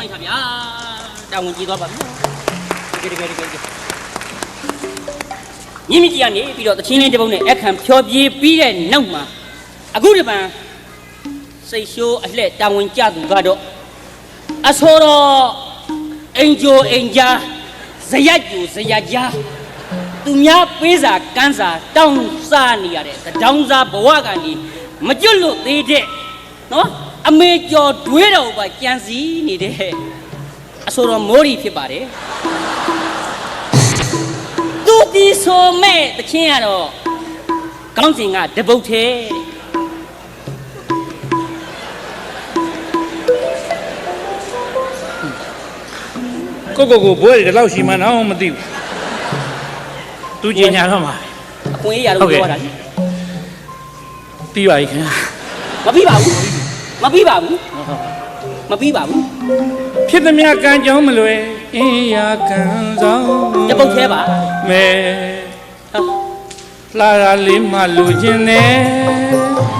လိုက်တာဗျာတောင်းဝင်ကြည့်သွားပါပြီတကယ်တကယ်တကယ်တကယ်မြင့်မြင့်ကြီးကနေပြီးတော့တချင်းလေးတစ်ပုတ်နဲ့အခမ်းဖြောပြေးပြီးတဲ့နောက်မှာအခုဒီပန်စိတ်ရှိုးအလှဲ့တောင်းဝင်ကြသူကတော့အဆိုတော်အင်ဂျိုအင်ဂျာဇယက်ကျူဇယက်ကြားသူများပေးစာကန်းစာတောင်းစားနေရတဲ့သတောင်းစားဘဝကနေမကျွတ်လို့သေးတဲ့နော် အမေကျော်တွေးတော်ပါကြံစည်နေတဲ့အဆိုတော်မိုးရီဖြစ်ပါတယ်သူဒီဆိုမဲ့တချင်းကတော့ကောင်းစဉ်ကတပုတ်သေးတဲ့ကိုကိုကိုဘွဲတွေဒီလောက်ရှိမှန်းတော့မသိဘူးသူကျင်ညာတော့မှာအခွင့်အရေးရလို့ပြောတာလေပြီးပါပြီခင်ဗျာမပြီးပါဘူး မပြီးပါဘူးမပြီးပါဘူးဖြစ်သမျှကံကြောင်းမလွယ်အင်းရာကံဆောင်တပုတ်သေးပါမဲဟာလာရလေးမှလူချင်းနဲ့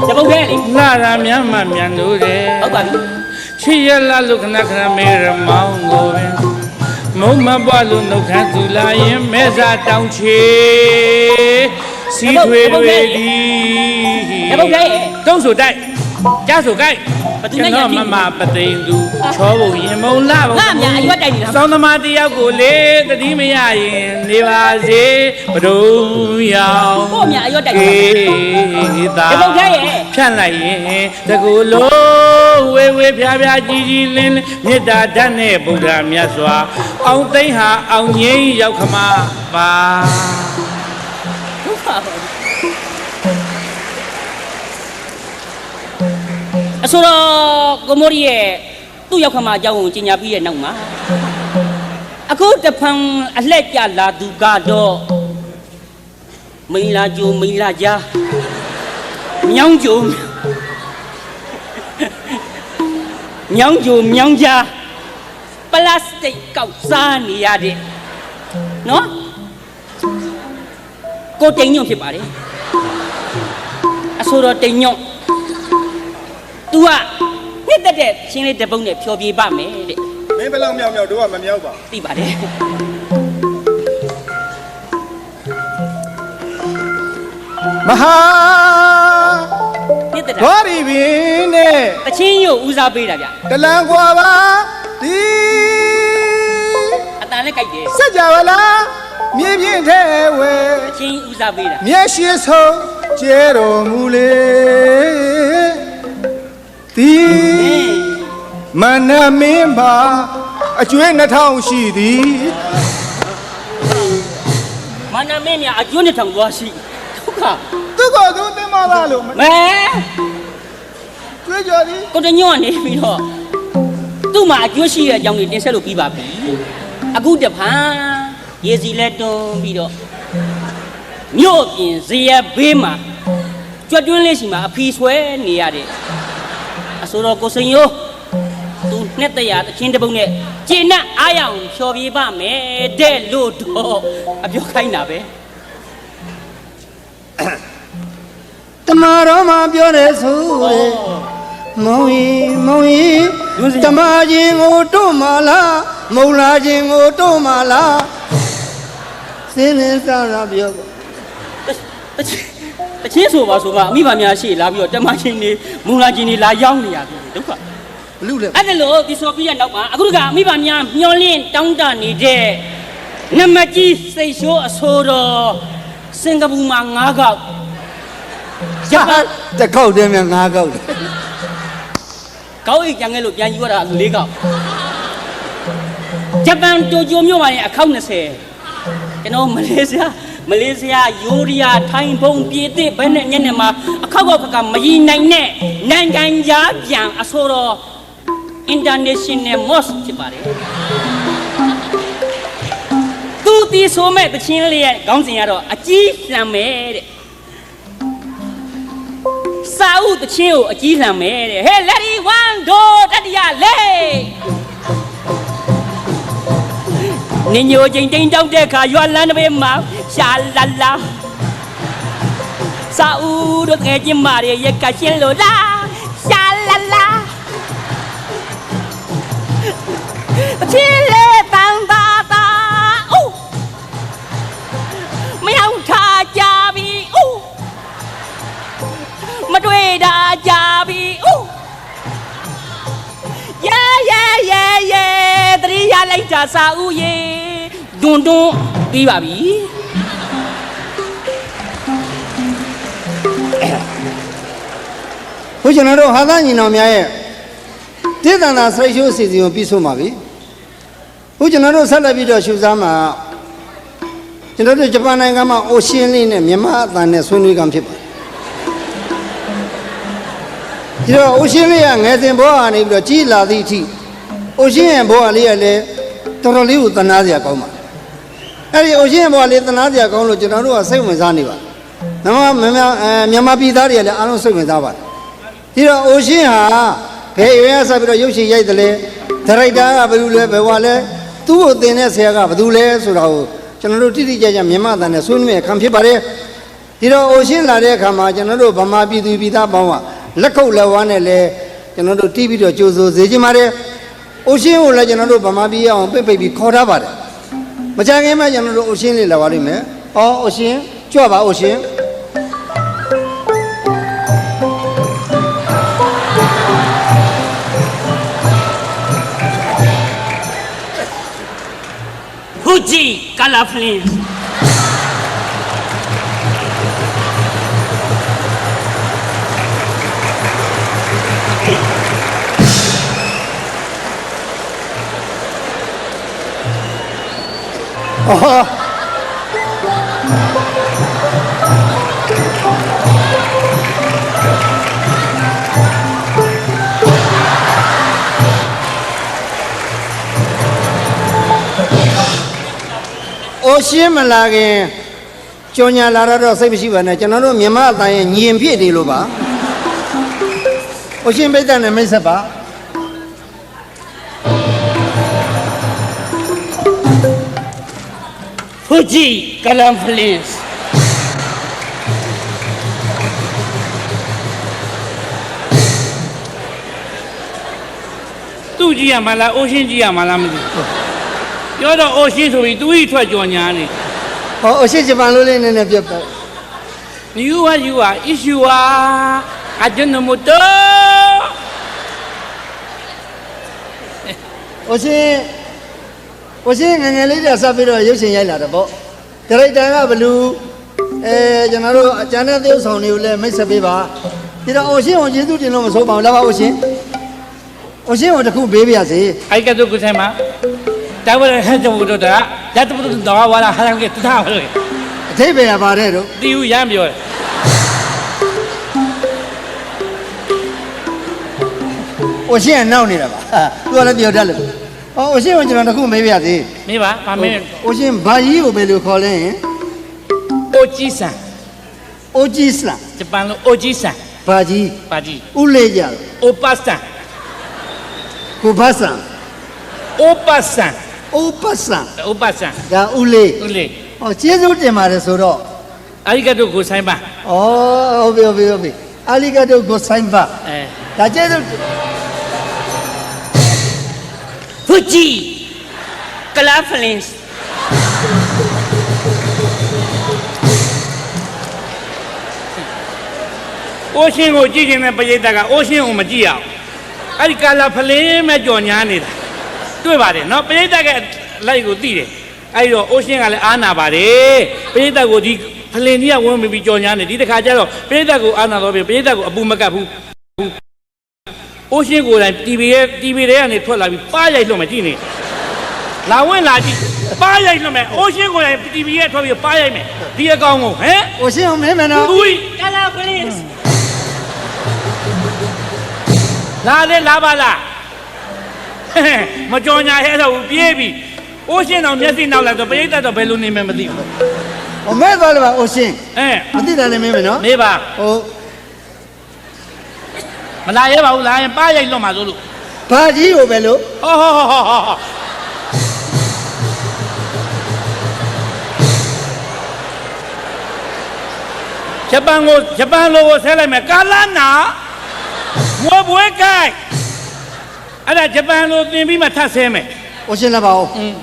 တပုတ်သေးလေလာရမြတ်မှမြန်လို့တယ်ဟုတ်ပါပြီချစ်ရလာလို့ခဏခဏမေရမောင်းကိုပင်မုံမပွားလို့နှုတ်ခမ်းသူလာရင်မဲစာတောင်းချေစီထွေတွေဒီတပုတ်သေးတုံးဆိုတိုက် ကြားဆိုကြိုက်ဘသူနဲ့ရကျွန်ပြီတော်မမပသိမ်သူချောဖို့ရင်မုံလာဖို့ငါအများအရွက်တိုက်နေတာစောင်းသမားတယောက်ကိုလေတတိမရရင်နေပါစေဘဒုံရောင်ကို့အများအရွက်တိုက်နေေးသာတပုတ်သေးရဲ့ ဖြန့်လိုက်ရင်တကူလုံးဝေဝေဖျားဖျားကြီးကြီးလင်းလင်းမေတ္တာဓာတ်နဲ့ဗုဒ္ဓမြတ်စွာ အောင်သိမ့်ဟာအောင်ငိမ့်ရောက်ခမပါ ဟုတ်ပါဘူး ဆိုတော့ကိုမိုရီရဲ့သူ့ရောက်ခမအကြောင်းကိုကြီးညာပြီးတဲ့နောက်မှာအခုတဖန်အလှက်ကြလာသူကတော့မိန်လာကြိုမိန်လာကြားမြောင်းကြိုမြောင်းကြိုမြောင်းကြားပလတ်စတစ်ကောက်စားနေရတဲ့နော်ကိုတိန်ညွန့်ဖြစ်ပါတယ်အဆိုတော်တိန်ညွန့် तू ကနှစ်သက်တဲ့ချင်းလေးတစ်ပုတ်နဲ့ဖြောပြပါမယ်တဲ့မင်းဘယ်လောက်မြောက်မြောက်တို့ကမမြောက်ပါသိပါတယ်မဟာနှစ်သက်တာဘောရီပင်နဲ့တချင်းရုပ်ဦးစားပေးတာဗျတလန်ကွာပါဒီအတန်လည်းကြိုက်တယ်စကြဝဠာမြေပြင်းထဲဝဲ တချင်းဦးစားပေးတာ မျက်ရှိဆုံးကျဲတော်မူလေ မနမင်းပါအကျွေးနှထောင်ရှိသည်မန္တမင်းများအကျွန်းနဲ့ထောင်သွားရှိဒုက္ခသူကသူသင်မသားလို့မဲကျွေးကြော်သည်ကိုတိန်ညွန့်ကနေပြီးတော့သူ့မှာအကျွန်းရှိတဲ့အကြောင်းလေးတင်ဆက်လို့ပြီးပါပြီအခုတဖန်ရေစီလက်တွန်းပြီးတော့မြို့ပြင်ဇေယျဘေးမှာကြွက်တွင်းလေးရှိမှာအဖီဆွဲနေရတဲ့အဆိုတော်ကိုစိန်ယိုးသူ နှစ်တရာတချင်းတစ်ပုတ်နဲ့ကျင့်နဲ့အားရအောင်ဖြော်ပြပါမယ်တဲ့လို့တော့အပြောခိုင်းတာပဲတမတော်မှာပြောတယ်ဆိုတဲ့မုံရီမုံရီတမချင်းကိုတို့မလားမုံလာချင်းကိုတို့မလားစင်းနေစားရပြောပေါ့တချင်းတချင်းဆိုပါဆိုပါအမိဘများရှေ့လာပြီးတော့တမချင်းနေမူလာချင်းနေလာရောက်နေရပြီဒုက္ခဘ လူလေအဲ့ဒါလို့ဒီဆိုပြီးရနောက်မှာအခုတကအမိဘများမျောလင်းတောင်းတနေတဲ့နမကြီးစိတ်ရှိုးအဆိုတော်စင်ကာပူမှာ၅ခေါက်ဂျပန်တစ်ခေါက်တည်းများငါးခေါက်တယ်ကောင်းအိတ်ကြံခဲ့လို့ပြန်ယူရတာ၄ခေါက်ဂျပန်တိုကျိုမြို့မှာရင်အခေါက်20ကျွန်တော်မလေးရှားမလေးရှားယိုရီးယားထိုင်းဘုံပြည်သစ်ဘယ်နဲ့ညနေမှာအခေါက်ခေါက်ကမရီနိုင်တဲ့နိုင်ငံခြားပြန်အဆိုတော် international mosque ဖြစ်ပါတယ်သူတီဆိုမဲ့တချင်းလေးရဲ့ခေါင်းစဉ်ကတော့အကြီးလှမ်းမယ်တဲ့စာအုပ်တချင်းကိုအကြီးလှမ်းမယ်တဲ့ဟဲ့ ready 1 go တတိယလေးနင်ညိုချင်းတိန်တောက်တဲ့ခါရွာလန်းတစ်ပေမှာရှာလာလာစာအုပ်တို့ငယ်ချင်းမာရဲ့ရက်ကရှင်းလို့လားရှာလာလာ ချစ်လေတန်တာတာအိုးမရောက်ထားကြပြီအိုးမတွေ့တာကြပြီအိုးရဲရဲရဲရဲတတိယလိုက်တာစာဦးရေဒွန်းဒွန်းပြီးပါပြီခုကျွန်တော်တို့ဟာသားညီတော်များရဲ့တိသန္တာဆွေရှိုးအစီအစဉ်ကိုပြီးဆုံးပါပြီ ခုကျွန်တော်တို့ဆက်လက်ပြီးတော့ရှုစားမှာကျွန်တော်တို့ဂျပန်နိုင်ငံမှာအိုရှင်းလေးနဲ့မြန်မာအသံနဲ့ဆွေးနွေးကံဖြစ်ပါတယ်ဒီတော့အိုရှင်းလေးကငယ်စဉ်ဘဝကနေပြီးတော့ကြီးလာသည့်အထိအိုရှင်းရဲ့ဘဝလေးကလည်းတော်တော်လေးကိုသနာစရာကောင်းပါတယ်အဲ့ဒီအိုရှင်းရဲ့ဘဝလေးသနာစရာကောင်းလို့ကျွန်တော်တို့ကစိတ်ဝင်စားနေပါတယ်မြန်မာမြန်မာအဲမြန်မာပြည်သားတွေကလည်းအားလုံးစိတ်ဝင်စားပါတယ်ဒီတော့အိုရှင်းဟာဘယ်ရွေးရဆက်ပြီးတော့ရုပ်ရှင်ရိုက်တယ်လဲဒါရိုက်တာကဘယ်လိုလဲဘယ်ဟွာလဲ သူ့ကိုသင်တဲ့ဆရာကဘယ်သူလဲဆိုတာကိုကျွန်တော်တို့တိတိကျကျမြန်မာတန်နဲ့ဆွေးနွေးရခံဖြစ်ပါတယ်ဒီတော့အိုရှင်းလာတဲ့အခါမှာကျွန်တော်တို့ဗမာပြည်သူပြည်သားပေါင်းကလက်ခုပ်လက်ဝါးနဲ့လဲကျွန်တော်တို့တီးပြီးတော့ကြိုးစိုးစေခြင်းပါတယ်အိုရှင်းကိုလည်းကျွန်တော်တို့ဗမာပြည်အောင်ပိတ်ပိတ်ပြီးခေါ်ထားပါတယ်မကြခင်မှာကျွန်တော်တို့အိုရှင်းလေးလာပါလိမ့်မယ်အော်အိုရှင်းကြွပါအိုရှင်း ဖူဂျီကလာ အော်အိုရှင်းမလာခင်ကြော်ညာလာတော့စိတ်မရှိပါနဲ့ကျွန်တော်တို့မြန်မာအတိုင်းညင်ဖြစ်နေလို့ပါအိုရှင်းပိတ်တဲ့နဲ့မိတ်ဆက်ပါဖူဂျီကလာဖလင်းသူ့ကြည့်ရမှာလားအိုရှင်းကြည့်ရမှာလားမသိဘူး ပြောတော့အိုရှင်းဆိုပြီးသူ့ဤထွက်ကြော်ညာနေ ဟောအိုရှင်းဂျပန်လိုလေးနည်းနည်းပြတ်ပေါ့ You are you are issue are ajinomoto အိုရှင်းအိုရှင်းငယ်ငယ်လေးတည်းဆက်ပြီးတော့ရုပ်ရှင်ရိုက်လာတယ်ပေါ့ဒါရိုက်တာကဘလူးအဲကျွန်တော်တို့အကျန်တဲ့သရုပ်ဆောင်တွေကိုလည်းမိတ်ဆက်ပေးပါဒီတော့အိုရှင်းကိုကျေးဇူးတင်လို့မဆိုးပါဘူးလားပါအိုရှင်းအိုရှင်းကိုတစ်ခုပေးပါရစေ ai ka to kusema tawara ha to do da ya to do da wala ha ke ta wa lo အထိပ္ပယ်ကပါတယ်တော့ ti u yan pyo အိုရှင်းကနောက်နေတာပါဟာသူကလည်းပြောတတ်လို့ဟောအိုရှင်းကိုကျွန်တော်တစ်ခုမေးပါရစေ me ba ba me အိုရှင်းဘာကြီးကိုဘယ်လိုခေါ်လဲဟင် oji san အိုကြီးစလာ japan lo oji san ဘာကြီး ba ji ဥလေးကြလို့ opa san ကိုဘတ်ဆန် opa san အိုပတ်ဆန် opa san ဒါဥလေး ule ဟောကျေးဇူးတင်ပါတယ်ဆိုတော့ arigato gozaimasu ဩဟုတ်ပြီဟုတ်ပြီဟုတ်ပြီအာလီဂါတိုကိုဆိုင်ပါ eh ဒါကျေးဇူးဖူဂျီကလာဖလင်းအိုရှင်းကိုကြည့်ခြင်းနဲ့ပရိသတ်ကအိုရှင်းကိုမကြည့်ရအောင်အဲ့ဒီကာလာဖလင်းမဲ့ကြော်ညာနေတာ တွေ့ပါတယ်နော်ပရိသတ်ကလိုက်ကိုသိတယ်အဲ့ဒီတော့အိုရှင်းကလည်းအာနာပါတယ်ပရိသတ်ကိုဒီဖလင်းကြီးကဝင်ပြီးကြော်ညာနေဒီတစ်ခါကျတော့ပရိသတ်ကိုအာနာတော့ပြီပရိသတ်ကိုအပူမကတ်ဘူးအိုရှင်းကိုယ်တိုင် TV ရဲ့ TV ထဲကနေထွက်လာပြီးပါရိုက်လို့မကြည့်နေလာဝင်လာကြည့်ပါရိုက်လို့မယ်အိုရှင်းကိုယ်တိုင် TV ရဲ့ထွက်ပြီးပါရိုက်မယ်ဒီအကောင်ကိုဟမ်အိုရှင်းအောင်မင်းမနော်ဦးကလာဖလင်းလာလေလာပါလားဟဲ့ မကြော်ညာဟဲ့တော့ပြေးပြီအိုးရှင်းတော့မျက်စိနောက်လိုက်တော့ပရိသတ်တော့ဘယ်လိုနေမှမသိဘူးဟောမဲသွားလို့ပါအိုရှင်းအဲမသိတာလည်းမင်းမနော်နေပါဟိုမလာရဲပါဘူးလာရင်ပါရိုက်လွတ်မှာဆိုလို့ဘာကြီးကိုပဲလို့ဟောဟောဟောဟောဟောဂျပန်ကိုဂျပန်လိုကိုဆဲလိုက်မယ်ကာလာနာမွေးပွဲကိုက် အဲ့ဒါဂျပန်လိုသင်ပြီးမှထပ်ဆဲမယ် ဝရှင်းလက်ပါအောင်အင်း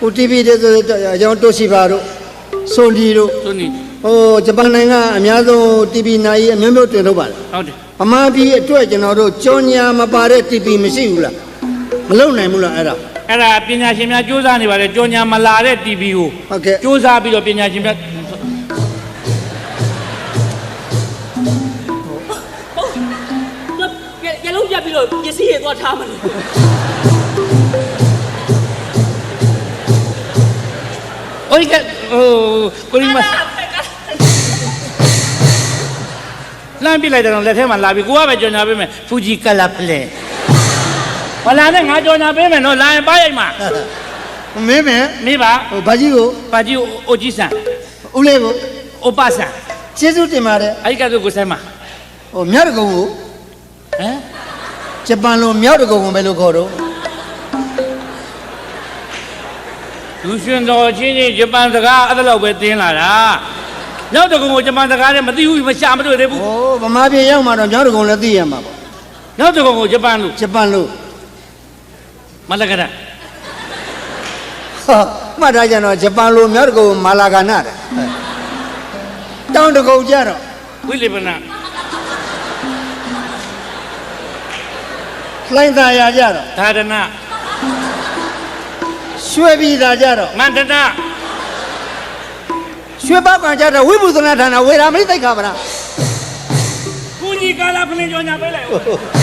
ဟို TV တွေဆိုအကြောင်းတိုရှိပါတို့ဆိုလီတို့သူနီဟိုဂျပန်နိုင်ငံအများဆုံး TV နိုင်အမျိုးမျိုးတင်ထုတ်ပါလားဟုတ်တယ်ဗမာပြည်အတွက်ကျွန်တော်တို့ကြောညာမပါတဲ့ TV မရှိဘူးလားမလုံနိုင်ဘူးလားအဲ့ဒါ အဲ့ဒါပညာရှင်များစ조사နေပါတယ်ကြောညာမလာတဲ့ TV ကိုဟုတ်ကဲ့ စ조사ပြီးတော့ပညာရှင်များ သွားထားမလို့ โอ้ยကဟိုကိုရီးမတ်လမ်းပြလိုက်တယ်တော့လက်ထဲမှာလာပြီကိုကပဲကြောညာပေးမယ်ဖူဂျီကလာဖလေဘာလာနဲ့ငါကြောညာပေးမယ်နော်လာရင်ပါရိုက်မှာ မင်းမင်း မေးပါ ဟိုဘာကြီးကို ပါဂျီအိုဂျီဆန် ဦးလေးကို အိုပါဆန် ကျေးဇူးတင်ပါတယ် အဲ့ဒီကတော့ကိုဆိုင်မှာ ။ဟိုမြောက်တကုံကို ဟမ် ဂျပန်လိုမြောက်တကုံကိုပဲလို့ခေါ်တော့လူရှင်တော်ချင်းချင်းဂျပန်စကားအဲ့ဒါလောက်ပဲတင်းလာတာနောက်တစ်ခုကိုဂျပန်စကားနဲ့မသိဘူးမရှာမတွေ့သေးဘူး။ဟိုဗမာပြည်ရောက်မှတော့မြောက်တကုံလည်းသိရမှာပေါ့နောက်တစ်ခုကိုဂျပန်လူ။ဂျပန်လိုမလကရဟာမှတ်ထားကြတော့ဂျပန်လိုမြောက်တကုံကိုမာလာဂနာတဲ့။တောင်တကုံကြတော့ဝိလိပနာ လှိုင်းသာယာကြတော့သာဒနာရွှေပြည်သာကြတော့မန္တနာရွှေပောက်ကံကြတော့ဝိပုသနာဌာနဝေရာမဏိသိက္ခာမနာပူကြီးကာလာဖလင်ကြောညာပေးလိုက်ဦး